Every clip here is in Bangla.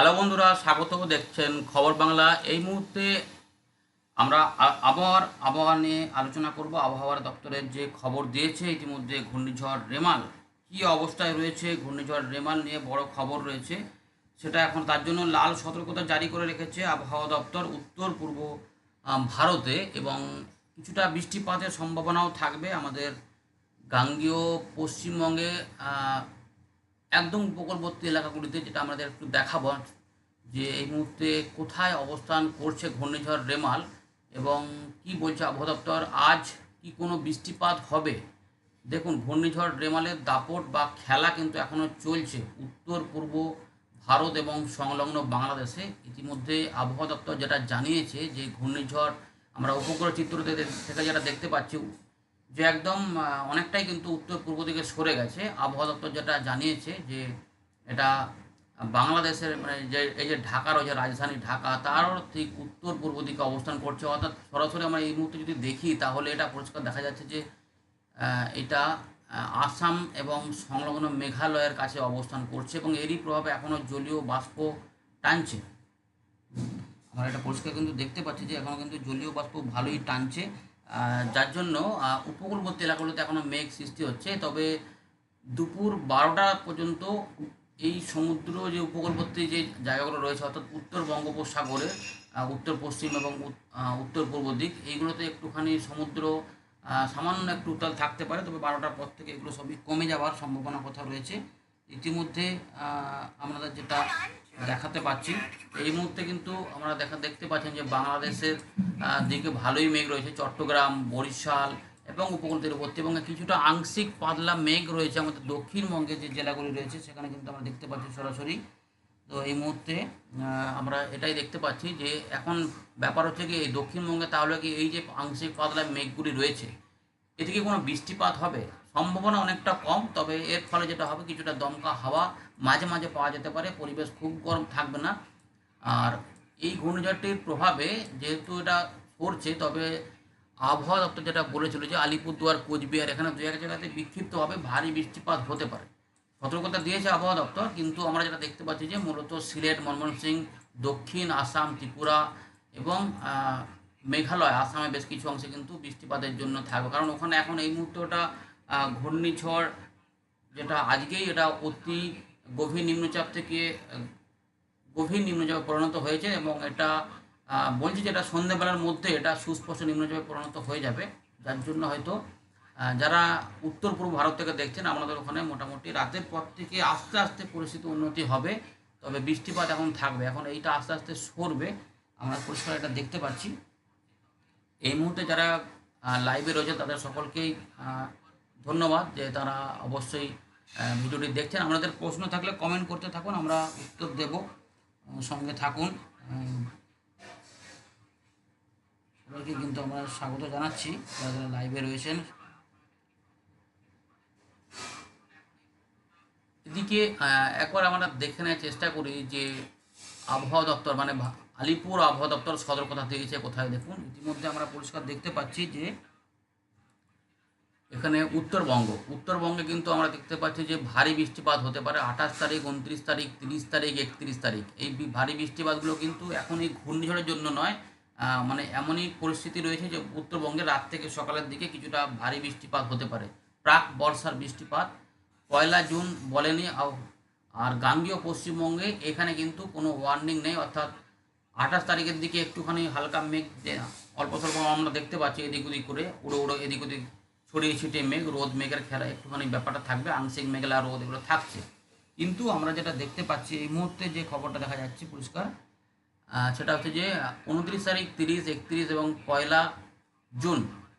হ্যালো বন্ধুরা স্বাগত দেখছেন খবর বাংলা। এই মুহূর্তে আমরা আবহাওয়ার আবহাওয়া নিয়ে আলোচনা করব। আবহাওয়ার দপ্তরের যে খবর দিয়েছে, ইতিমধ্যে ঘূর্ণিঝড় রেমাল। কী অবস্থায় রয়েছে ঘূর্ণিঝড় রেমাল নিয়ে বড় খবর রয়েছে, সেটা এখন তার জন্য লাল সতর্কতা জারি করে রেখেছে আবহাওয়া দপ্তর উত্তর পূর্ব ভারতে। এবং কিছুটা বৃষ্টিপাতের সম্ভাবনাও থাকবে আমাদের গাঙ্গীয় পশ্চিমবঙ্গে একদম উপকূলবর্তী এলাকাগুলিতে, যেটা আমাদের একটু দেখাবো যে এই মুহূর্তে কোথায় অবস্থান করছে ঘূর্ণিঝড় রেমাল এবং কি বলছে আবহাওয়া দপ্তর, আজ কি কোনো বৃষ্টিপাত হবে? দেখুন, ঘূর্ণিঝড় রেমালের দাপট বা খেলা কিন্তু এখনও চলছে। উত্তর, পূর্ব ভারত এবং সংলগ্ন বাংলাদেশে ইতিমধ্যে আবহাওয়া দপ্তর যেটা জানিয়েছে যে ঘূর্ণিঝড়, আমরা উপগ্রহ চিত্র থেকে যেটা দেখতে পাচ্ছি যে একদম অনেকটাই কিন্তু উত্তর পূর্ব দিকে সরে গেছে। আবহাওয়া দপ্তর যেটা জানিয়েছে যে এটা বাংলাদেশের মানে যে, এই যে ঢাকা রয়েছে রাজধানী ঢাকা, তারও ঠিক উত্তর পূর্ব দিকে অবস্থান করছে। অর্থাৎ সরাসরি আমরা এই মুহূর্তে যদি দেখি, তাহলে এটা পরিষ্কার দেখা যাচ্ছে যে এটা আসাম এবং সংলগ্ন মেঘালয়ের কাছে অবস্থান করছে এবং এরই প্রভাবে এখনও জলীয় বাষ্প টানছে। আমরা এটা পরিষ্কার কিন্তু দেখতে পাচ্ছি যে এখনও কিন্তু জলীয় বাষ্প ভালোই টানছে। যার জন্য উপকূলবর্তী এলাকাগুলোতে এখনও মেঘ সৃষ্টি হচ্ছে। তবে দুপুর বারোটা পর্যন্ত এই সমুদ্র যে উপকূলবর্তী যে জায়গাগুলো রয়েছে অর্থাৎ উত্তর বঙ্গোপসাগরের উত্তর পশ্চিম এবং উত্তর পূর্ব দিক এইগুলোতে একটুখানি সমুদ্র সামান্য একটু উত্তাল থাকতে পারে। তবে বারোটার পর থেকে এগুলো সবই কমে যাওয়ার সম্ভাবনা কথা রয়েছে। ইতিমধ্যে আহ, আমাদের যেটা দেখাতে পাচ্ছি। এই মুহূর্তে কিন্তু আমরা দেখা, দেখতে পাচ্ছেন যে বাংলাদেশের দিকে ভালোই মেঘ রয়েছে। চট্টগ্রাম, বরিশাল এবং উপকূল তীরবর্তী এবং কিছুটা আংশিক পাতলা মেঘ রয়েছে আমাদের দক্ষিণবঙ্গে যে জেলাগুলি রয়েছে, সেখানে কিন্তু আমরা দেখতে পাচ্ছি সরাসরি। তো এই মুহূর্তে আমরা এটাই দেখতে পাচ্ছি যে এখন ব্যাপার হচ্ছে কি, এই দক্ষিণবঙ্গে তাহলে কি এই যে আংশিক পাতলা মেঘগুলি রয়েছে, এতে কি কোনো বৃষ্টিপাত হবে? সম্ভাবনা অনেকটা কম, তবে এর ফলে যেটা হবে কিছুটা দমকা হাওয়া মাঝে মাঝে পাওয়া যেতে পারে, পরিবেশ খুব গরম থাকবে না। আর এই ঘূর্ণিঝড়টির প্রভাবে যেহেতু এটা পড়ছে, তবে আবহাওয়া দপ্তর যেটা বলেছিল যে আলিপুরদুয়ার, কোচবিহার এখানে দু এক জায়গাতে বিক্ষিপ্তভাবে ভারী বৃষ্টিপাত হতে পারে। সতর্কতা দিয়েছে আবহাওয়া দপ্তর, কিন্তু আমরা যেটা দেখতে পাচ্ছি যে মূলত সিলেট ময়মনসিংহ দক্ষিণ আসাম, ত্রিপুরা এবং মেঘালয়, আসামে বেশ কিছু অংশে কিন্তু বৃষ্টিপাতের জন্য থাকবে। কারণ ওখানে এখন এই মুহূর্তে ওটা ঘূর্ণিঝড় যেটা আজকেই এটা অতি গভীর নিম্নচাপ থেকে গভীর নিম্নচাপে পরিণত হয়েছে এবং এটা বলছি যে এটা সন্ধ্যেবেলার মধ্যে এটা সুস্পষ্ট নিম্নচাপে পরিণত হয়ে যাবে। যার জন্য হয়তো যারা উত্তর পূর্ব ভারত থেকে দেখছেন, আমাদের ওখানে মোটামুটি রাতের পর থেকে আস্তে আস্তে পরিস্থিতি উন্নতি হবে, তবে বৃষ্টিপাত এখন থাকবে। এখন এইটা আস্তে আস্তে সরবে। আমরা পরিষ্কার এটা দেখতে পাচ্ছি। এই মুহূর্তে যারা লাইভে রয়েছে, তাদের সকলকেই ধন্যবাদ যে তারা অবশ্যই ভিডিওটি দেখছেন। আপনাদের প্রশ্ন থাকলে কমেন্ট করতে থাকুন, আমরা উত্তর দেব। সঙ্গে থাকুন। সবাইকে কিন্তু আমরা স্বাগত জানাচ্ছি, যারা যারা লাইভে রয়েছেন। এদিকে একবার আমরা দেখে নেওয়ার চেষ্টা করি যে আবহাওয়া দপ্তর মানে আলিপুর আবহাওয়া দপ্তর সতর্কতা দিয়েছে, কোথায় দেখুন। ইতিমধ্যে আমরা পরিষ্কার দেখতে পাচ্ছি যে এখানে উত্তরবঙ্গ। উত্তরবঙ্গে কিন্তু আমরা দেখতে পাচ্ছি যে ভারী বৃষ্টিপাত হতে পারে আঠাশ তারিখ, উনত্রিশ তারিখ, তিরিশ তারিখ, একত্রিশ তারিখ। এই ভারী বৃষ্টিপাতগুলো কিন্তু এখন এই ঘূর্ণিঝড়ের জন্য নয় মানে এমনই পরিস্থিতি রয়েছে যে উত্তরবঙ্গে রাত থেকে সকালের দিকে কিছুটা ভারী বৃষ্টিপাত হতে পারে। প্রাক বর্ষার বৃষ্টিপাত। পয়লা জুন বলেনি আর গাঙ্গীয় পশ্চিমবঙ্গে এখানে কিন্তু কোনো ওয়ার্নিং নেই, অর্থাৎ আঠাশ তারিখের দিকে একটুখানি হালকা মেঘ অল্প স্বল্প আমরা দেখতে পাচ্ছি এদিক ওদিক করে, উড়ো উড়ো এদিক ওদিক ছড়িয়ে ছিটিয়ে মেঘ, রোদ মেঘের খেলা একটুখানি ব্যাপারটা থাকবে, আংশিক মেঘলা রোদ এগুলো থাকছে। কিন্তু আমরা যেটা দেখতে পাচ্ছি, এই মুহূর্তে যে খবরটা দেখা যাচ্ছে পরিষ্কার সেটা হচ্ছে যে উনত্রিশ তারিখ তিরিশ, একত্রিশ এবং পয়লা জুন,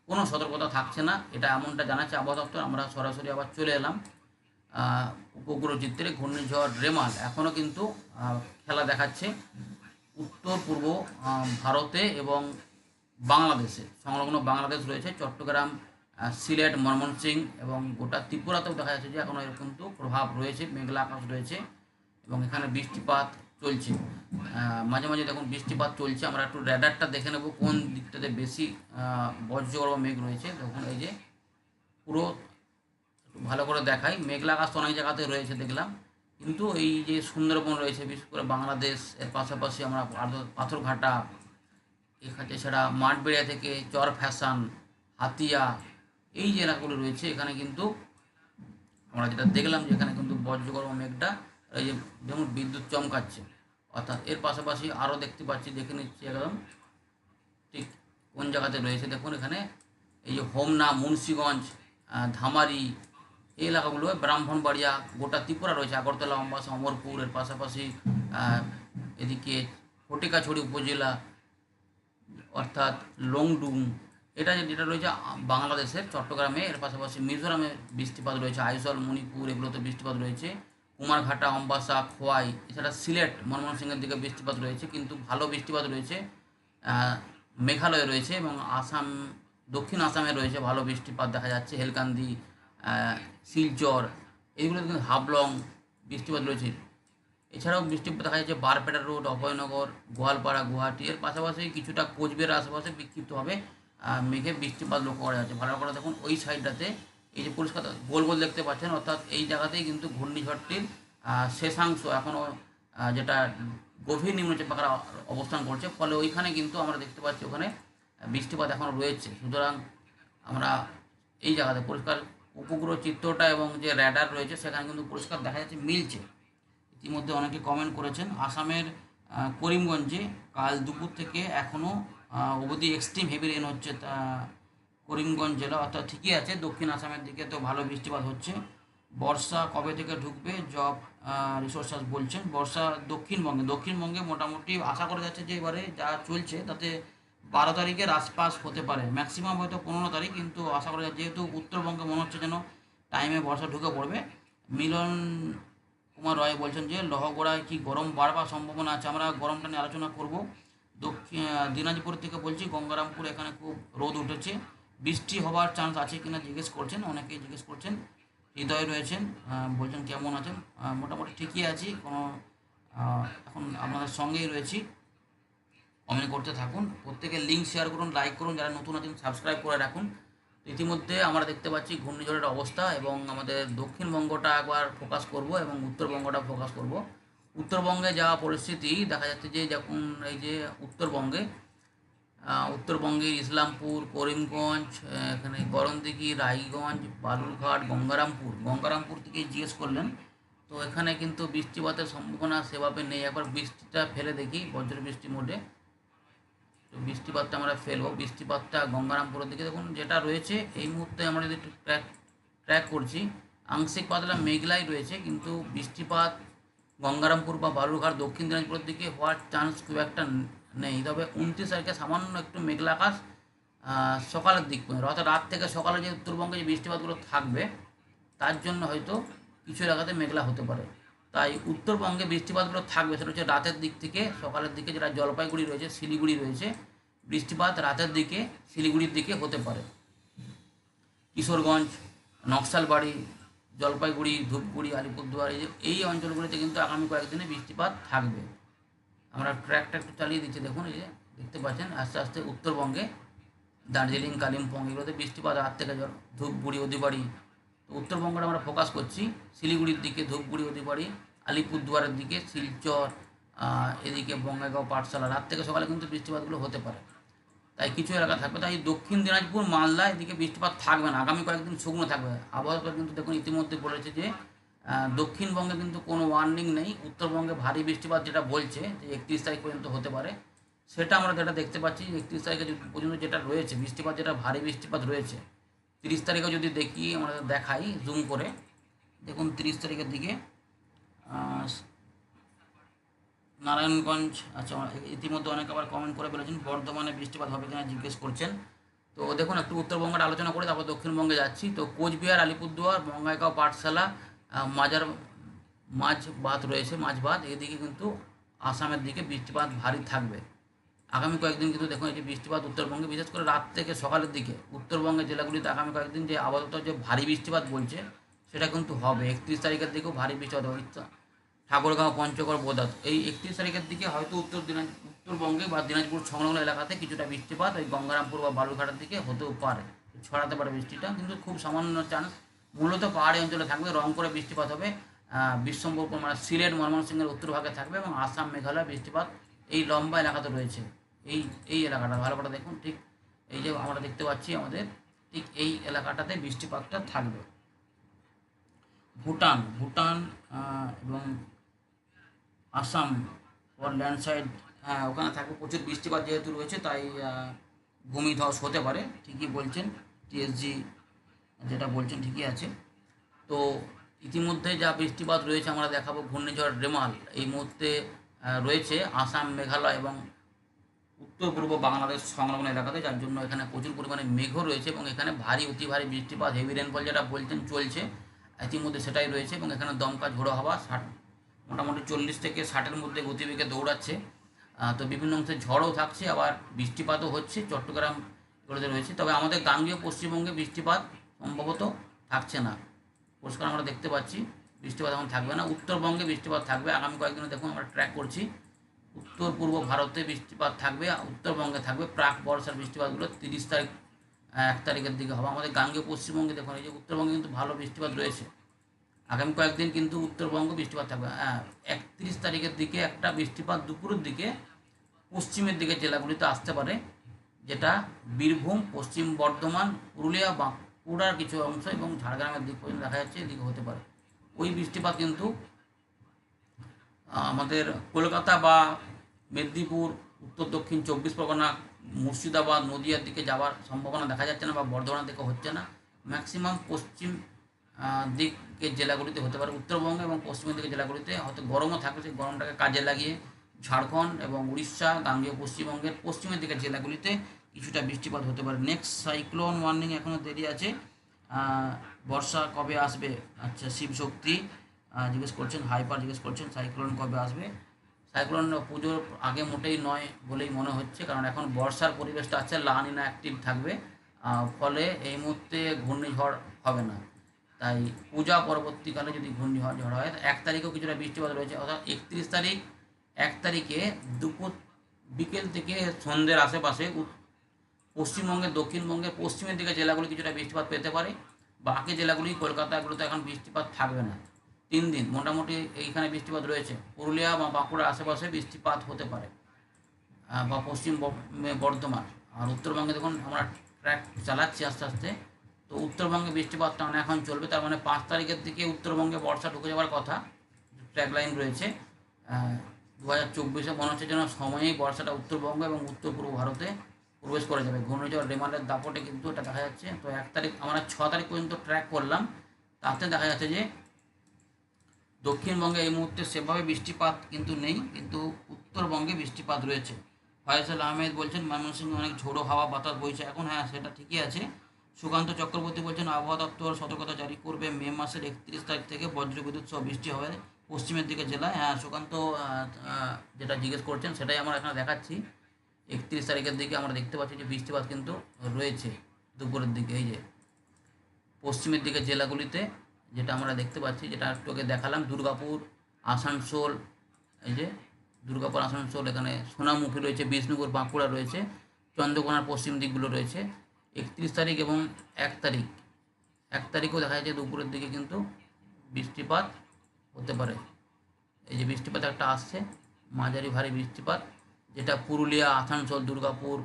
কোনো সতর্কতা থাকছে না, এটা এমনটা জানাচ্ছে আবহাওয়া দপ্তর। আমরা সরাসরি আবার চলে এলাম উপগ্রহ চিত্রে ঘূর্ণিঝড় রেমাল। এখনও কিন্তু খেলা দেখাচ্ছে উত্তর, পূর্ব ভারতে এবং বাংলাদেশে। সংলগ্ন বাংলাদেশ রয়েছে, চট্টগ্রাম সিলেট, ময়মনসিংহ এবং গোটা ত্রিপুরাতেও দেখা যাচ্ছে যে এখনও এরকম কিন্তু প্রভাব রয়েছে, মেঘলা আকাশ রয়েছে এবং এখানে বৃষ্টিপাত চলছে। মাঝে মাঝে দেখুন বৃষ্টিপাত চলছে, আমরা একটু র্যাডারটা দেখে নেব কোন দিকটাতে বেশি বজ্রগড় বা মেঘ রয়েছে। দেখুন এই যে পুরো ভালো করে দেখাই, মেঘলা আকাশ তো অনেক জায়গাতে রয়েছে দেখলাম, কিন্তু এই যে সুন্দরবন রয়েছে, বিশেষ করে বাংলাদেশ, এর পাশাপাশি আমরা পাথরঘাটা, এখানে এছাড়া মাঠবেড়িয়া থেকে চর ফ্যাশন হাতিয়া এই যে এলাকাগুলো রয়েছে, এখানে কিন্তু আমরা যেটা দেখলাম যে এখানে কিন্তু বজ্রগর্ভ মেঘটা, এই যে যেমন বিদ্যুৎ চমকাচ্ছে। অর্থাৎ এর পাশাপাশি আরও দেখতে পাচ্ছি, দেখে নিচ্ছি একদম ঠিক কোন জায়গাতে রয়েছে। দেখুন এখানে এই যে হোমনা, মুন্সিগঞ্জ ধামারি, এই এলাকাগুলো, ব্রাহ্মণবাড়িয়া, গোটা ত্রিপুরা রয়েছে, আগরতলা, অম্বাসা, অমরপুর, এর পাশাপাশি এদিকে ফটিকাছড়ি উপজেলা, অর্থাৎ লংডুম এটা যেটা রয়েছে বাংলাদেশের চট্টগ্রামে, এর পাশাপাশি মিজোরামে বৃষ্টিপাত রয়েছে আইজল মণিপুর, এগুলোতে বৃষ্টিপাত রয়েছে। কুমারঘাটা, অম্বাসা, খোয়াই, এছাড়া সিলেট মনমোহন সিংয়ের দিকে বৃষ্টিপাত রয়েছে, কিন্তু ভালো বৃষ্টিপাত রয়েছে মেঘালয়ে রয়েছে এবং আসাম, দক্ষিণ আসামে রয়েছে ভালো বৃষ্টিপাত দেখা যাচ্ছে, হেলকান্দি শিলচর এইগুলো কিন্তু হাবলং বৃষ্টিপাত রয়েছে। এছাড়াও বৃষ্টিপাত দেখা যাচ্ছে বারপেটা রোড, অভয়নগর, গোয়ালপাড়া, গুয়াহাটি, এর পাশাপাশি কিছুটা কোচবিহার আশেপাশে বিক্ষিপ্তভাবে মেঘে বৃষ্টিপাত লক্ষ্য করা যাচ্ছে। ভালো করে দেখুন, ওই সাইডটাতে এই যে পরিষ্কার গোল গোল দেখতে পাচ্ছেন, অর্থাৎ এই জায়গাতেই কিন্তু ঘূর্ণিঝড়টির শেষাংশ এখনও যেটা গভীর নিম্নচাপাকার অবস্থান করছে। ফলে ওইখানে কিন্তু আমরা দেখতে পাচ্ছি ওখানে বৃষ্টিপাত এখনও রয়েছে। সুতরাং আমরা এই জায়গাতে পরিষ্কার উপগ্রহ চিত্রটা এবং যে র্যাডার রয়েছে, সেখানে কিন্তু পরিষ্কার দেখা যাচ্ছে, মিলছে। ইতিমধ্যে অনেকে কমেন্ট করেছেন, আসামের করিমগঞ্জে কাল দুপুর থেকে এখনও অবধি এক্সট্রিম হেভি রেন হচ্ছে, তা করিমগঞ্জ জেলা, অর্থাৎ ঠিকই আছে, দক্ষিণ আসামের দিকে তো ভালো বৃষ্টিপাত হচ্ছে। বর্ষা কবে থেকে ঢুকবে জব রিসোর্সাস বলছেন। বর্ষা দক্ষিণবঙ্গে দক্ষিণবঙ্গে মোটামুটি আশা করা যাচ্ছে যে এবারে যা চলছে, তাতে বারো তারিখের আশপাশ হতে পারে। ম্যাক্সিমাম হয়তো পনেরো তারিখ, কিন্তু আশা করা যায় যেহেতু উত্তরবঙ্গে মনে হচ্ছে যেন টাইমে বর্ষা ঢুকে পড়বে। মিলন কুমার রায় বলছেন যে, লহগড়ায় কি গরম বাড়বার সম্ভাবনা আছে? আমরা গরমটা নিয়ে আলোচনা করব। দক্ষিণ দিনাজপুর থেকে বলছি, গঙ্গারামপুর এখানে খুব রোদ উঠেছে। বৃষ্টি হওয়ার চান্স আছে কিনা জিজ্ঞেস করছেন, অনেকেই জিজ্ঞেস করছেন, হৃদয় রয়েছেন বলছেন কেমন আছেন? মোটামুটি ঠিকই আছি, কোনো এখন আপনাদের সঙ্গেই রয়েছি। কমেন্ট করতে থাকুন, প্রত্যেকে লিঙ্ক শেয়ার করুন লাইক করুন, যারা নতুন আছেন সাবস্ক্রাইব করে রাখুন। ইতিমধ্যে আমরা দেখতে পাচ্ছি ঘূর্ণিঝড়ের অবস্থা এবং আমাদের দক্ষিণবঙ্গটা একবার ফোকাস করব এবং উত্তরবঙ্গটা ফোকাস করব। উত্তরবঙ্গে যাওয়া পরিস্থিতি দেখা যাচ্ছে যে যখন এই যে উত্তরবঙ্গে আহ, উত্তরবঙ্গের ইসলামপুর করিমগঞ্জ এখানে গরমদিঘি রায়গঞ্জ বালুরঘাট গঙ্গারামপুর গঙ্গারামপুর থেকে জিজ্ঞেস করলেন। তো এখানে কিন্তু বৃষ্টিপাতের সম্ভাবনা সেভাবে নেই। একবার বৃষ্টিটা ফেলে দেখি বজ্র বৃষ্টি মোডে। তো বৃষ্টিপাতটা আমরা ফেলব। বৃষ্টিপাতটা গঙ্গারামপুরের দিকে। দেখুন যেটা রয়েছে এই মুহূর্তে আমরা যদি ট্র্যাক ট্র্যাক করছি আংশিক পাতলা মেঘলাই রয়েছে কিন্তু বৃষ্টিপাত গঙ্গারামপুর বা বালুরঘাট দক্ষিণ দিনাজপুরের দিকে হওয়ার চান্স খুব একটা নেই। তবে উনত্রিশ তারিখে সামান্য একটু মেঘলা আকাশ সকালের দিক অর্থাৎ রাত থেকে সকালে যে উত্তরবঙ্গে যে বৃষ্টিপাতগুলো থাকবে, তার জন্য হয়তো কিছু এলাকাতে মেঘলা হতে পারে। তাই উত্তরবঙ্গে বৃষ্টিপাতগুলো থাকবে, সেটা হচ্ছে রাতের দিক থেকে সকালের দিকে যেটা জলপাইগুড়ি রয়েছে, শিলিগুড়ি রয়েছে, বৃষ্টিপাত রাতের দিকে, শিলিগুড়ির দিকে হতে পারে। কিশোরগঞ্জ, নকশালবাড়ি জলপাইগুড়ি, ধূপগুড়ি, আলিপুরদুয়ার, এই এই অঞ্চলগুলিতে কিন্তু আগামী কয়েকদিনে বৃষ্টিপাত থাকবে। আমরা ট্র্যাকটা একটু চালিয়ে দিচ্ছি, দেখুন এই যে, দেখতে পাচ্ছেন, আস্তে আস্তে উত্তরবঙ্গে, দার্জিলিং, কালিম্পং, এগুলোতে বৃষ্টিপাত রাত থেকে জল, ধূপগুড়ি অদিবাড়ি তো উত্তরবঙ্গটা আমরা ফোকাস করছি, শিলিগুড়ির দিকে, ধূপগুড়ি অদিবাড়ি আলিপুরদুয়ারের দিকে, শিলচর এদিকে বঙ্গাইগাঁও পাঠশালা রাত থেকে সকালে কিন্তু বৃষ্টিপাতগুলো হতে পারে। তাই কিছু এলাকা থাকবে। তাই দক্ষিণ দিনাজপুর, মালদা এদিকে বৃষ্টিপাত থাকবে না। আগামী কয়েকদিন শুকনো থাকবে। আবহাওয়া কিন্তু দেখুন, ইতিমধ্যে বলেছে যে দক্ষিণবঙ্গে কিন্তু কোনো ওয়ার্নিং নেই। উত্তরবঙ্গে ভারী বৃষ্টিপাত যেটা বলছে যে, একত্রিশ তারিখ পর্যন্ত হতে পারে। সেটা আমরা যেটা দেখতে পাচ্ছি একত্রিশ তারিখে পর্যন্ত যেটা রয়েছে, বৃষ্টিপাত যেটা, ভারী বৃষ্টিপাত রয়েছে, তিরিশ তারিখে যদি দেখি, আমরা দেখাই জুম করে, দেখুন তিরিশ তারিখের দিকে নারায়ণগঞ্জ আচ্ছা ইতিমধ্যে অনেক আবার কমেন্ট করে বলেছেন বর্ধমানে বৃষ্টিপাত হবে কিনা জিজ্ঞেস করছেন। তো দেখুন, একটু উত্তরবঙ্গের আলোচনা করে, তারপর দক্ষিণবঙ্গে যাচ্ছি। তো কোচবিহার, আলিপুরদুয়ার, বঙ্গাইগাঁও, পাঠশালা মাজার মাঝ বাঁধ রয়েছে মাঝ বাঁধ এদিকে কিন্তু আসামের দিকে বৃষ্টিপাত ভারী থাকবে। আগামী কয়েকদিন কিন্তু দেখুন, এই যে বৃষ্টিপাত উত্তরবঙ্গে, বিশেষ করে রাত থেকে সকালের দিকে, উত্তরবঙ্গের জেলাগুলিতে আগামী কয়েকদিন যে আপাতত যে ভারী বৃষ্টিপাত বলছে, সেটা কিন্তু হবে। একত্রিশ তারিখের দিকেও ভারী বৃষ্টিপাত ঠাকুরগাঁও, পঞ্চগড় বোদাত এই একত্রিশ তারিখের দিকে হয়তো উত্তর দিনাজ উত্তরবঙ্গে বা দিনাজপুর সংলগ্ন এলাকাতে কিছুটা বৃষ্টিপাত ওই গঙ্গারামপুর বা বালুরঘাটের দিকে হতেও পারে। ছড়াতে পারে বৃষ্টিটা, কিন্তু খুব সামান্য চান্স মূলত পাহাড়ি অঞ্চলে থাকবে রং করে বৃষ্টিপাত হবে বিশ্বম্বরপুর মানে সিলেট, ময়মনসিংহের উত্তর ভাগে থাকবে এবং আসাম, মেঘালয় বৃষ্টিপাত এই লম্বা এলাকাতে রয়েছে। এই এই এলাকাটা ভালো করে দেখুন, ঠিক এই যে আমরা দেখতে পাচ্ছি আমাদের, ঠিক এই এলাকাটাতে বৃষ্টিপাতটা থাকবে। ভুটান ভুটান এবং আসাম ওর ল্যান্ডসাইড হ্যাঁ ওখানে থাকবে প্রচুর বৃষ্টিপাত যেহেতু রয়েছে, তাই ভূমিধস হতে পারে, ঠিকই বলছেন টিএসজি যেটা বলছেন ঠিকই আছে। তো ইতিমধ্যে যা বৃষ্টিপাত রয়েছে, আমরা দেখাবো ঘূর্ণিঝড় রেমাল। এই মুহূর্তে রয়েছে আসাম, মেঘালয় এবং উত্তর পূর্ব বাংলাদেশ সংলগ্ন এলাকাতে, যার জন্য এখানে প্রচুর পরিমাণে মেঘও রয়েছে এবং এখানে ভারী, অতি ভারী বৃষ্টিপাত হেভি রেনফল যেটা বলছেন চলছে, ইতিমধ্যে সেটাই রয়েছে এবং এখানে দমকা, ঝোড়ো হাওয়া ষাট মোটামুটি চল্লিশ থেকে ষাটের মধ্যে গতিবেগে দৌড়াচ্ছে। তো বিভিন্ন অংশে ঝড়ও থাকছে, আবার বৃষ্টিপাতও হচ্ছে, চট্টগ্রাম এগুলোতে রয়েছে। তবে আমাদের গাঙ্গীয় পশ্চিমবঙ্গে বৃষ্টিপাত সম্ভবত থাকছে না। পরিষ্কার আমরা দেখতে পাচ্ছি, বৃষ্টিপাত এখন থাকবে না। উত্তরবঙ্গে বৃষ্টিপাত থাকবে, আগামী কয়েকদিনে দেখুন আমরা ট্র্যাক করছি। উত্তর পূর্ব ভারতে বৃষ্টিপাত থাকবে উত্তরবঙ্গে থাকবে প্রাক বর্ষার বৃষ্টিপাতগুলো তিরিশ তারিখ এক তারিখের দিকে হবে। আমাদের গাঙ্গীয় পশ্চিমবঙ্গে দেখুন, এই যে উত্তরবঙ্গে কিন্তু ভালো বৃষ্টিপাত রয়েছে। আগামী কয়েকদিন কিন্তু উত্তরবঙ্গ বৃষ্টিপাত থাকবে। একত্রিশ তারিখের দিকে একটা বৃষ্টিপাত দুপুরের দিকে পশ্চিমের দিকে জেলাগুলিতে আসতে পারে যেটা বীরভূম পশ্চিম বর্ধমান পুরুলিয়া বাঁকুড়ার কিছু অংশ এবং ঝাড়গ্রামের দিক পর্যন্ত দেখা যাচ্ছে এদিকে হতে পারে। ওই বৃষ্টিপাত কিন্তু আমাদের কলকাতা বা মেদিনীপুর উত্তর দক্ষিণ চব্বিশ পরগনা মুর্শিদাবাদ নদিয়ার দিকে যাওয়ার সম্ভাবনা দেখা যাচ্ছে না বা বর্ধমানের দিকে হচ্ছে না। ম্যাক্সিমাম পশ্চিম আহ, দিকের জেলাগুলিতে হতে পারে উত্তরবঙ্গ এবং পশ্চিমের দিকের জেলাগুলিতে হয়তো গরমও থাকবে, সেই গরমটাকে কাজে লাগিয়ে ঝাড়খণ্ড এবং উড়িষ্যা, গাঙ্গীয় পশ্চিমবঙ্গের পশ্চিমের দিকের জেলাগুলিতে কিছুটা বৃষ্টিপাত হতে পারে। নেক্সট সাইক্লোন ওয়ার্নিং এখনও দেরি আছে। বর্ষা কবে আসবে? আচ্ছা শিবশক্তি জিজ্ঞেস করছেন, হাইপার জিজ্ঞেস করছেন সাইক্লোন কবে আসবে? সাইক্লোন পুজোর আগে মোটেই নয় বলেই মনে হচ্ছে, কারণ এখন বর্ষার পরিবেশটা আছে, লানিনা অ্যাক্টিভ থাকবে। ফলে এই মুহূর্তে ঘূর্ণিঝড় হবে না। তাই পূজা পরবর্তীকালে যদি ঘূর্ণিঝড় ঝড় হয় এক তারিখেও কিছুটা বৃষ্টিপাত রয়েছে। অর্থাৎ একত্রিশ তারিখ, এক তারিখে দুপুর বিকেল থেকে সন্ধ্যের আশেপাশে পশ্চিমবঙ্গের দক্ষিণবঙ্গের পশ্চিমের দিকে জেলাগুলি কিছুটা বৃষ্টিপাত পেতে পারে। বাকি জেলাগুলি কলকাতা এগুলোতে এখন বৃষ্টিপাত থাকবে না। তিন দিন মোটামুটি এইখানে বৃষ্টিপাত রয়েছে। পুরুলিয়া বা বাঁকুড়ার আশেপাশে বৃষ্টিপাত হতে পারে বা পশ্চিম বর্ধমান। আর উত্তরবঙ্গে দেখুন, আমরা ট্র্যাক চালাচ্ছি আস্তে আস্তে। তো উত্তরবঙ্গে বৃষ্টিপাতটা মানে এখন চলবে, তার মানে পাঁচ তারিখের দিকে উত্তরবঙ্গে বর্ষা ঢুকে যাওয়ার কথা, ট্র্যাক লাইন রয়েছে। দু হাজার চব্বিশে মনে হচ্ছে যেন সময়েই বর্ষাটা উত্তরবঙ্গ এবং উত্তর পূর্ব ভারতে প্রবেশ করে যাবে। ঘূর্ণিঝড় রেমালের দাপটে কিন্তু এটা দেখা যাচ্ছে। তো এক তারিখ, আমরা ছ তারিখ পর্যন্ত ট্র্যাক করলাম। তাতে দেখা যাচ্ছে যে দক্ষিণবঙ্গে এই মুহূর্তে সেভাবে বৃষ্টিপাত কিন্তু নেই, কিন্তু উত্তরবঙ্গে বৃষ্টিপাত রয়েছে। ফয়সাল আহমেদ বলছেন, ময়মনসিংহে অনেক ঝোড়ো হাওয়া বাতাস বইছে। এখন হ্যাঁ সেটা ঠিকই আছে। সুকান্ত চক্রবর্তী বলছেন, আবহাওয়া দপ্তর সতর্কতা জারি করবে মে মাসের একত্রিশ তারিখ থেকে বজ্রবিদ্যুৎ সহ বৃষ্টি হবে পশ্চিমের দিকে জেলায়। হ্যাঁ সুকান্ত যেটা জিজ্ঞেস করছেন সেটাই আমরা এখানে দেখাচ্ছি। একত্রিশ তারিখের দিকে আমরা দেখতে পাচ্ছি যে বৃষ্টিপাত কিন্তু রয়েছে দুপুরের দিকে। এই যে পশ্চিমের দিকে জেলাগুলিতে যেটা আমরা দেখতে পাচ্ছি, যেটা একটু আগে দেখালাম, দুর্গাপুর, আসানসোল, এই যে দুর্গাপুর, আসানসোল, এখানে সোনামুখী রয়েছে, বিষ্ণুপুর, বাঁকুড়া রয়েছে, চন্দ্রকোনার পশ্চিম দিকগুলো রয়েছে। একত্রিশ তারিখ এবং এক তারিখ। এক তারিখও দেখা যাচ্ছে দুপুরের দিকে কিন্তু বৃষ্টিপাত হতে পারে। এই যে বৃষ্টিপাত একটা আসছে, মাঝারি ভারী বৃষ্টিপাত, যেটা পুরুলিয়া, আসানসোল, দুর্গাপুর,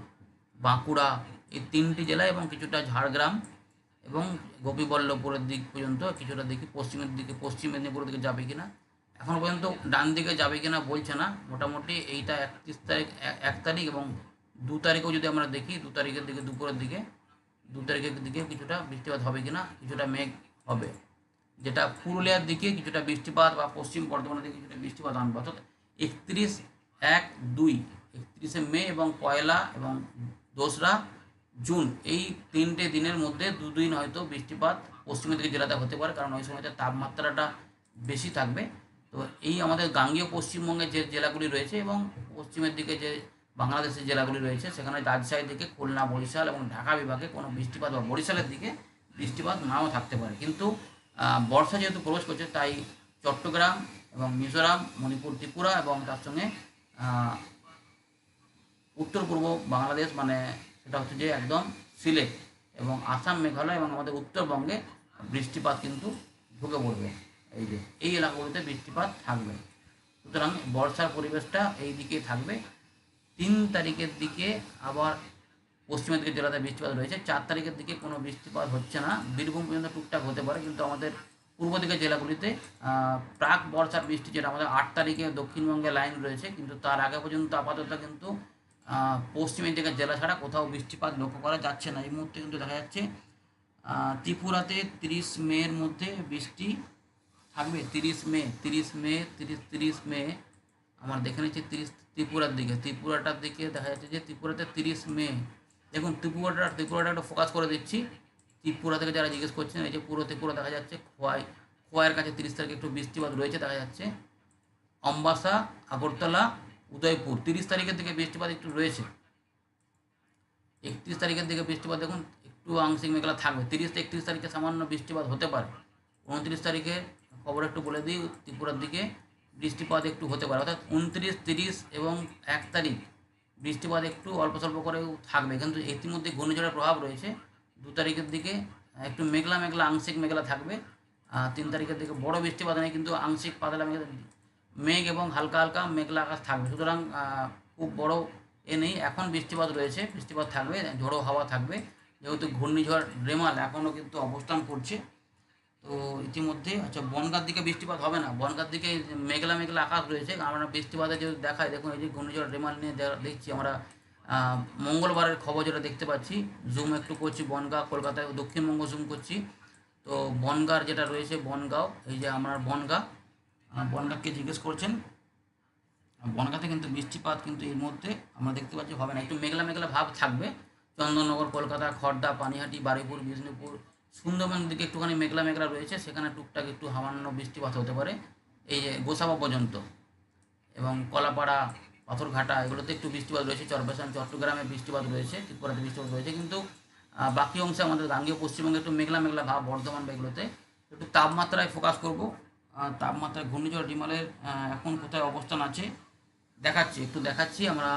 বাঁকুড়া, এই তিনটি জেলা এবং কিছুটা ঝাড়গ্রাম এবং গোপীবল্লভপুরের দিক পর্যন্ত, কিছুটা দেখি পশ্চিমের দিকে, পশ্চিম মেদিনীপুরের দিকে যাবে কিনা এখনও পর্যন্ত ডান দিকে যাবে কিনা বলছে না। মোটামুটি এইটা একত্রিশ তারিখ, এক তারিখ এবং দু তারিখেও যদি আমরা দেখি, দু তারিখের দিকে, দুপুরের দিকে, দু তারিখের দিকে কিছুটা বৃষ্টিপাত হবে কিনা, কিছুটা মেঘ হবে। যেটা পুরুলিয়ার দিকে কিছুটা বৃষ্টিপাত বা পশ্চিম বর্ধমানের দিকে কিছুটা বৃষ্টিপাত আনবে। অর্থাৎ একত্রিশ এক দুই, একত্রিশে মে এবং পয়লা এবং দোসরা জুন, এই তিনটে দিনের মধ্যে দুদিন হয়তো বৃষ্টিপাত পশ্চিমের দিকে জেলাতে হতে পারে, কারণ ওই সময়তে তাপমাত্রাটা বেশি থাকবে। তো এই আমাদের গাঙ্গীয় পশ্চিমবঙ্গের যে জেলাগুলি রয়েছে এবং পশ্চিমের দিকে যে বাংলাদেশের জেলাগুলি রয়েছে, সেখানে রাজশাহীর দিকে, খুলনা, বরিশাল এবং ঢাকা বিভাগে কোনো বৃষ্টিপাত বা বরিশালের দিকে বৃষ্টিপাত নাও থাকতে পারে। কিন্তু বর্ষা যেহেতু প্রবেশ করছে, তাই চট্টগ্রাম এবং মিজোরাম, মণিপুর, ত্রিপুরা এবং তার সঙ্গে উত্তর পূর্ব বাংলাদেশ মানে সেটা হচ্ছে যে একদম সিলেট এবং আসাম, মেঘালয় এবং আমাদের উত্তরবঙ্গে বৃষ্টিপাত কিন্তু ঢুকে পড়বে। এই যে, এই এলাকাগুলোতে বৃষ্টিপাত থাকবে। সুতরাং বর্ষার পরিবেশটা এই দিকে থাকবে। তিন তারিখের দিকে আবার পশ্চিমের দিকে জেলাতে বৃষ্টিপাত রয়েছে। চার তারিখের দিকে কোনো বৃষ্টিপাত হচ্ছে না। বীরভূম পর্যন্ত টুকটাক হতে পারে, কিন্তু আমাদের পূর্ব দিকের জেলাগুলিতে প্রাক বর্ষার বৃষ্টি যেটা আমাদের আট তারিখে দক্ষিণবঙ্গে লাইন রয়েছে, কিন্তু তার আগে পর্যন্ত আপাতত কিন্তু পশ্চিমের দিকের জেলা ছাড়া কোথাও বৃষ্টিপাত লক্ষ্য করা যাচ্ছে না। এই মুহূর্তে কিন্তু দেখা যাচ্ছে ত্রিপুরাতে তিরিশ মের মধ্যে বৃষ্টি থাকবে। তিরিশ মে তিরিশ মে, তিরিশ তিরিশ মে আমার দেখে নিচ্ছি তিরিশ ত্রিপুরার দিকে। ত্রিপুরাটার দিকে দেখা যাচ্ছে যে ত্রিপুরাতে তিরিশ মে। দেখুন, ত্রিপুরাটা ত্রিপুরাটা একটু ফোকাস করে দিচ্ছি। ত্রিপুরা থেকে যারা জিজ্ঞেস করছেন, এই যে পুরো ত্রিপুরা দেখা যাচ্ছে খোয়াই, খোয়াইয়ের কাছে তিরিশ তারিখে একটু বৃষ্টিপাত রয়েছে, দেখা যাচ্ছে। অম্বাসা, আগরতলা, উদয়পুর, তিরিশ তারিখের দিকে বৃষ্টিপাত একটু রয়েছে। একত্রিশ তারিখের দিকে বৃষ্টিপাত, দেখুন, একটু আংশিক মেঘলা থাকবে। তিরিশ একত্রিশ তারিখে সামান্য বৃষ্টিপাত হতে পারে। উনত্রিশ তারিখে খবর একটু বলে দিই ত্রিপুরার দিকে। বৃষ্টিপাত একটু হতে পারে। অর্থাৎ উনত্রিশ, তিরিশ এবং এক তারিখ বৃষ্টিপাত একটু অল্প স্বল্প করেও থাকবে। কিন্তু ইতিমধ্যে ঘূর্ণিঝড়ের প্রভাব রয়েছে। দু তারিখের দিকে একটু মেঘলা মেঘলা, আংশিক মেঘলা থাকবে। আর তিন তারিখের দিকে বড় বৃষ্টিপাত নেই, কিন্তু আংশিক পাতলা মেঘ মেঘ এবং হালকা হালকা মেঘলা আকাশ থাকবে। সুতরাং খুব বড় এ নেই। এখন বৃষ্টিপাত রয়েছে, বৃষ্টিপাত থাকবে, ঝোড়ো হাওয়া থাকবে। যেহেতু ঘূর্ণিঝড়, রেমাল এখনও কিন্তু অবস্থান করছে। তো ইতিমধ্যে আচ্ছা বনগার দিকে বৃষ্টিপাত হবে না। বনগার দিকে মেঘলা মেঘলা আকাশ রয়েছে। আমরা বৃষ্টিপাতে যদি দেখায় দেখুন এই যে ঘূর্ণিঝড় রেমাল নিয়ে দেখছি আমরা মঙ্গলবারের খবর যেটা দেখতে পাচ্ছি জুম একটু করছি, বনগাঁ, কলকাতায় দক্ষিণবঙ্গ জুম করছি। তো বনগাঁর যেটা রয়েছে, বনগাঁও, এই যে আমার বনগাঁ বনগাঁকে জিজ্ঞেস করছেন। বনগাঁতে কিন্তু বৃষ্টিপাত কিন্তু এর মধ্যে আমরা দেখতে পাচ্ছি হবে না। একটু মেঘলা মেঘলা ভাব থাকবে। চন্দননগর, কলকাতা খড়দা পানিহাটি, বারুইপুর, বিষ্ণুপুর সুন্দরবনের দিকে একটুখানি মেঘলা মেঘলা রয়েছে, সেখানে টুকটাক একটু সামান্য বৃষ্টিপাত হতে পারে। এই যে গোসাবা পর্যন্ত এবং কলাপাড়া, পাথরঘাটা, এগুলোতে একটু বৃষ্টিপাত রয়েছে চরবেশন চট্টগ্রামে বৃষ্টিপাত রয়েছে, ত্রিপুরাতে বৃষ্টিপাত রয়েছে, কিন্তু বাকি অংশে আমাদের গাঙ্গীয় পশ্চিমবঙ্গে একটু মেঘলা মেঘলা ভাব বর্ধমান বা এগুলোতে। একটু তাপমাত্রায় ফোকাস করব। তাপমাত্রায় ঘূর্ণিঝড়, ডিমালের এখন কোথায় অবস্থান আছে, দেখাচ্ছি, একটু দেখাচ্ছি, আমরা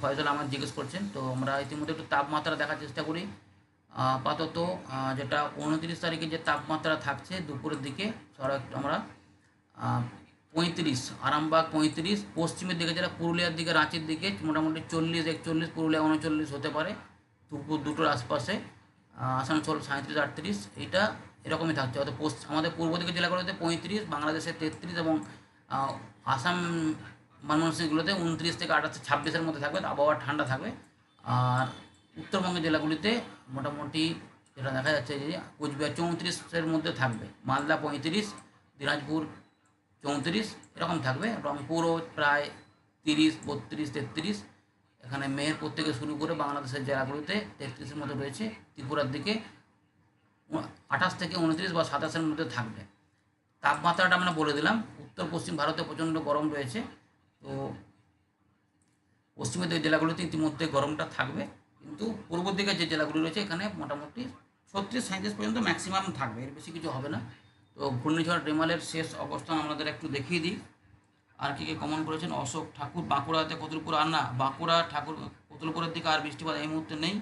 ফয়জল আমার জিজ্ঞেস করছেন, তো আমরা ইতিমধ্যে একটু তাপমাত্রা দেখার চেষ্টা করি। আপাতত যেটা উনত্রিশ তারিখে যে তাপমাত্রা থাকছে, দুপুরের দিকে ধরো আমরা পঁয়ত্রিশ, আরামবাগ পঁয়ত্রিশ, পশ্চিমের দিকে যেটা পুরুলিয়ার দিকে, রাঁচির দিকে, মোটামুটি চল্লিশ, একচল্লিশ, পুরুলিয়া উনচল্লিশ হতে পারে, দুপুর দুটোর আশপাশে আসানসোল সাঁত্রিশ আটত্রিশ এইটা এরকমই থাকছে। অর্থাৎ পশ্চ- আমাদের পূর্ব দিকে জেলাগুলোতে পঁয়ত্রিশ, বাংলাদেশে তেত্রিশ এবং আসাম ময়মনসিংহগুলোতে উনত্রিশ থেকে আঠাশ, ছাব্বিশের মধ্যে থাকবে, আবহাওয়া ঠান্ডা থাকবে। আর উত্তরবঙ্গের জেলাগুলিতে মোটামুটি যেটা দেখা যাচ্ছে যে কোচবিহার চৌত্রিশের মধ্যে থাকবে, মালদা পঁয়ত্রিশ, দিনাজপুর চৌত্রিশ, এরকম থাকবে। রংপুরও প্রায় তিরিশ, বত্রিশ, তেত্রিশ। এখানে মেহেরপুর থেকে শুরু করে বাংলাদেশের জেলাগুলোতে তেত্রিশের মধ্যে রয়েছে। ত্রিপুরার দিকে আঠাশ থেকে উনত্রিশ বা সাতাশের মধ্যে থাকবে। তাপমাত্রাটা আমরা বলে দিলাম। উত্তর, পশ্চিম ভারতে প্রচণ্ড গরম রয়েছে। তো পশ্চিমের জেলাগুলোতে ইতিমধ্যে গরমটা থাকবে। কিন্তু পূর্ব দিকে যে জেলাগুলি রয়েছে, এখানে মোটামুটি ছত্রিশ সাঁত্রিশ পর্যন্ত ম্যাক্সিমাম থাকবে, এর বেশি কিছু হবে না। তো ঘূর্ণিঝড় রেমালের শেষ অবস্থান আমাদের একটু দেখিয়ে দিই। আর কি কি কমন করেছেন? অশোক ঠাকুর, বাঁকুড়াতে কতুলপুর আর না বাঁকুড়া ঠাকুর, কতুলপুরের দিকে আর বৃষ্টিপাত এই মুহূর্তে নেই।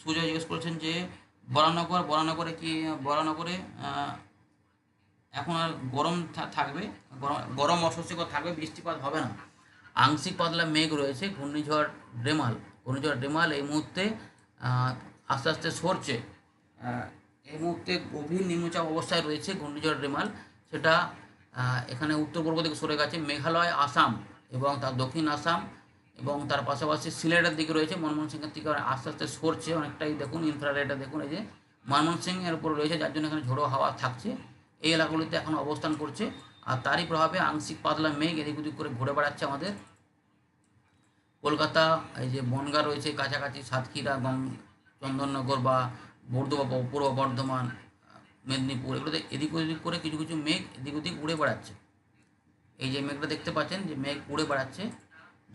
সুজয় জিজ্ঞেস করেছেন যে, বরানগর, বরানগরে কি, বরানগরে এখন আর গরম থাকবে, গরম অস্বস্তিকর থাকবে, বৃষ্টিপাত হবে না। আংশিক পাতলা মেঘ রয়েছে, ঘূর্ণিঝড় রেমাল ঘূর্ণিঝড় রেমাল এই মুহূর্তে আস্তে আস্তে সরছে। এই মুহূর্তে গভীর নিম্নচাপ অবস্থায় রয়েছে ঘূর্ণিঝড় রেমাল। সেটা এখানে উত্তর পূর্ব দিকে সরে গেছে মেঘালয়, আসাম এবং তার দক্ষিণ আসাম এবং তার পাশাপাশি সিলেটের দিকে রয়েছে ময়মনসিংহের দিকে আস্তে আস্তে সরছে অনেকটাই। দেখুন ইনফ্রারেডে দেখুন, এই যে ময়মনসিংহের উপর রয়েছে, যার জন্য এখানে ঝোড়ো হাওয়া থাকছে। এই এলাকাগুলিতে এখন অবস্থান করছে। আর তারই প্রভাবে আংশিক পাতলা মেঘ এদিক ওদিক করে ঘুরে বেড়াচ্ছে আমাদের কলকাতা, এই যে বনগাঁ রয়েছে কাছাকাছি, সাতক্ষীরা চন্দননগর বা বর্ধমান পূর্ব বর্ধমান, মেদিনীপুর, এগুলোতে এদিক ওদিক করে কিছু কিছু মেঘ এদিক ওদিক উড়ে বেড়াচ্ছে। এই যে মেঘটা দেখতে পাচ্ছেন যে মেঘ উড়ে বেড়াচ্ছে,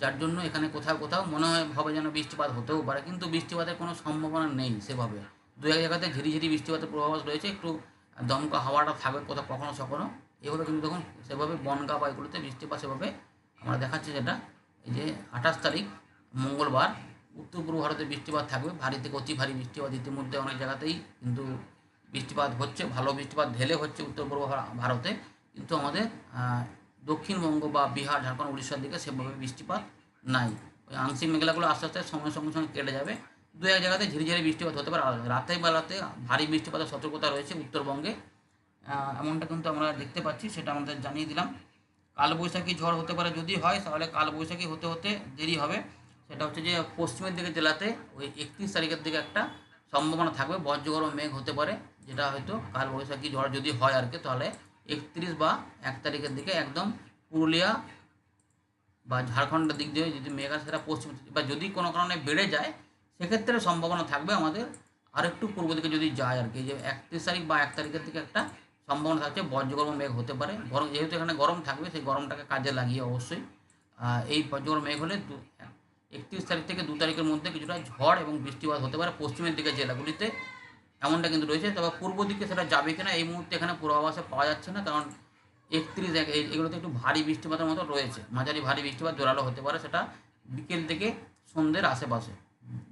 যার জন্য এখানে কোথাও কোথাও মনে হয় ভাবে যেন বৃষ্টিপাত হতেও পারে, কিন্তু বৃষ্টিপাতের কোনো সম্ভাবনা নেই সেভাবে। দু এক জায়গাতে ঝিরিঝিরি বৃষ্টিপাতের পূর্বাভাস রয়েছে, একটু দমকা হাওয়াটা থাকবে কোথাও কখনো সখনো এভাবে কিন্তু দেখুন, সেভাবে বনগা বা এগুলোতে বৃষ্টিপাত সেভাবে আমরা দেখাচ্ছি যেটা এই যে আঠাশ তারিখ, মঙ্গলবার, উত্তর পূর্ব ভারতে বৃষ্টিপাত থাকবে, ভারী থেকে অতি ভারী বৃষ্টিপাত ইতিমধ্যে অনেক জায়গাতেই কিন্তু বৃষ্টিপাত হচ্ছে, ভালো বৃষ্টিপাত ঢেলে হচ্ছে উত্তর পূর্ব ভারতে। কিন্তু আমাদের দক্ষিণবঙ্গ বা বিহার, ঝাড়খণ্ড, উড়িষ্যার দিকে সেভাবে বৃষ্টিপাত নাই। ওই আংশিক মেঘলাগুলো আস্তে আস্তে সময়ের সঙ্গে সঙ্গে কেটে যাবে। দু এক জায়গাতে ঝিরিঝিরি বৃষ্টিপাত হতে পারে। রাতে বেলাতে ভারী বৃষ্টিপাতের সতর্কতা রয়েছে উত্তরবঙ্গে। এমনটা কিন্তু আমরা দেখতে পাচ্ছি, সেটা আমাদের জানিয়ে দিলাম। কালবৈশাখী ঝড় হতে পারে যদি হয়, তাহলে কালবৈশাখী হতে হতে দেরি হবে। সেটা হচ্ছে যে পশ্চিমের দিকে জেলাতে ওই একত্রিশ তারিখের দিকে একটা সম্ভাবনা থাকবে বজ্রগরম মেঘ হতে পারে, যেটা হয়তো কালবৈশাখী ঝড় যদি হয় আর কি, তাহলে একত্রিশ বা এক তারিখের দিকে একদম পুরুলিয়া বা ঝাড়খণ্ডের দিক দিয়ে যদি মেঘ সেটা পশ্চিম বা যদি কোনো কারণে বেড়ে যায়, সেক্ষেত্রে সম্ভাবনা থাকবে আমাদের আরেকটু পূর্ব দিকে যদি যায় আর কি, যে একত্রিশ তারিখ বা এক তারিখের দিকে একটা সম্ভাবনা থাকছে, বজ্রগর্ভ মেঘ হতে পারে। গরম যেহেতু এখানে গরম থাকবে, সেই গরমটাকে কাজে লাগিয়ে অবশ্যই এই বজ্রগর্ভ মেঘ হলে দু, একত্রিশ তারিখ থেকে দু তারিখের মধ্যে কিছুটা ঝড় এবং বৃষ্টিপাত হতে পারে পশ্চিমের দিকে জেলাগুলিতে। এমনটা কিন্তু রয়েছে, তবে পূর্ব দিকে সেটা যাবে কিনা এই মুহূর্তে এখানে পূর্বাভাসে পাওয়া যাচ্ছে না, কারণ একত্রিশ এগুলোতে একটু ভারী বৃষ্টিপাতের মতো রয়েছে। মাঝারি ভারী বৃষ্টিপাত জোরালো হতে পারে সেটা বিকেল থেকে সন্ধ্যের আশেপাশে।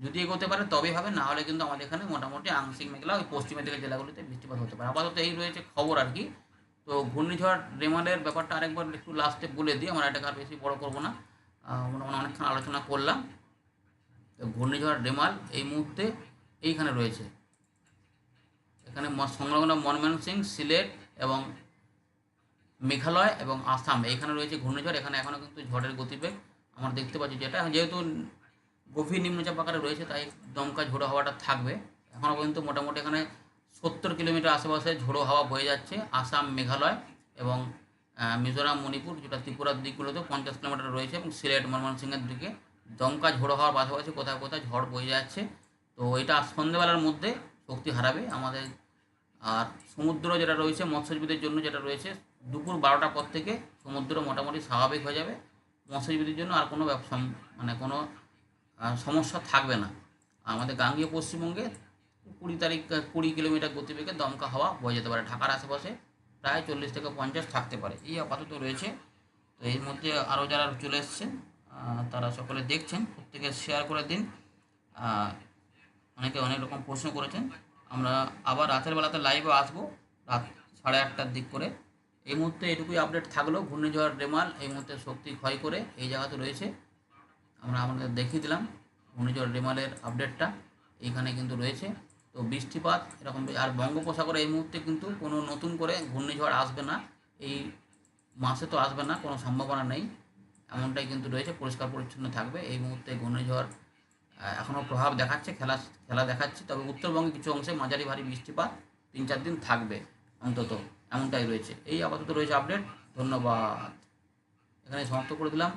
যদি এগোতে পারে তবেই হবে, না হলে কিন্তু আমাদের এখানে মোটামুটি আংশিক মেঘলা ওই পশ্চিমের দিকে জেলাগুলিতে বৃষ্টিপাত হতে পারে। আপাতত এই রয়েছে খবর আর কি। তো ঘূর্ণিঝড় রেমালের ব্যাপারটা আরেকবার একটু লাস্টে বলে দিই, আমরা এটাকে আর বেশি বড় করব না। মোটামুটি অনেকক্ষণ আলোচনা করলাম। তো ঘূর্ণিঝড় রেমাল এই মুহূর্তে এইখানে রয়েছে। এখানে সংলগ্ন মনমোহন সিং, সিলেট এবং মেঘালয় এবং আসাম, এইখানে রয়েছে ঘূর্ণিঝড়। এখানে এখনও কিন্তু ঝড়ের গতিবেগ আমরা দেখতে পাচ্ছি যেটা। যেহেতু গভীর নিম্নচাপ আকারে রয়েছে, তাই দমকা ঝোড়ো হাওয়াটা থাকবে। এখনও পর্যন্ত মোটামুটি এখানে সত্তর কিলোমিটার আশেপাশে ঝোড়ো হাওয়া বয়ে যাচ্ছে, আসাম, মেঘালয় এবং মিজোরাম, মণিপুর, যেটা ত্রিপুরার দিকগুলোতে পঞ্চাশ কিলোমিটার রয়েছে এবং সিলেট, ময়মনসিংহের দিকে। দমকা ঝোড়ো হওয়ার পাশাপাশি কোথাও কোথাও ঝড় বয়ে যাচ্ছে। তো এটা সন্ধ্যেবেলার মধ্যে শক্তি হারাবে। আমাদের, আর সমুদ্র যেটা রয়েছে, মৎস্যজীবীদের জন্য যেটা রয়েছে, দুপুর বারোটার পর থেকে সমুদ্র মোটামুটি স্বাভাবিক হয়ে যাবে। মৎস্যজীবীদের জন্য আর কোনো ব্যবসা মানে কোনো সমস্যা থাকবে না। আমাদের গাঙ্গীয় পশ্চিমবঙ্গে কুড়ি তারিখ, কুড়ি কিলোমিটার গতিবেগে দমকা হাওয়া বয়ে যেতে পারে। ঢাকার আশেপাশে প্রায় চল্লিশ থেকে পঞ্চাশ থাকতে পারে। এই আপাতত রয়েছে। তো এর মধ্যে আরও যারা চলে এসছেন তারা সকলে দেখছেন, প্রত্যেকে শেয়ার করে দিন। অনেকে অনেক রকম প্রশ্ন করেছেন। আমরা আবার রাতের বেলাতে লাইভে আসব, রাত সাড়ে আটটার দিক করে। এই মুহূর্তে এটুকুই আপডেট থাকল। ঘূর্ণিঝড়, রেমাল এই মুহূর্তে শক্তি ক্ষয় করে এই জায়গাতে রয়েছে। আমরা আমাদের দেখিয়ে দিলাম। ঘূর্ণিঝড় রেমালের আপডেটটা এইখানে কিন্তু রয়েছে। তো বৃষ্টিপাত এরকম আর বঙ্গোপসাগরে এই মুহূর্তে কিন্তু কোনো নতুন করে ঘূর্ণিঝড় আসবে না। এই মাসে তো আসবে না, কোনো সম্ভাবনা নেই। এমনটাই কিন্তু রয়েছে, পরিষ্কার পরিচ্ছন্ন থাকবে। এই মুহূর্তে ঘূর্ণিঝড় এখনও প্রভাব দেখাচ্ছে, খেলা খেলা দেখাচ্ছে। তবে উত্তরবঙ্গে কিছু অংশে মাঝারি ভারী বৃষ্টিপাত তিন চার দিন থাকবে অন্তত, এমনটাই রয়েছে। এই আপাতত রয়েছে আপডেট ধন্যবাদ। এখানে সমাপ্ত করে দিলাম।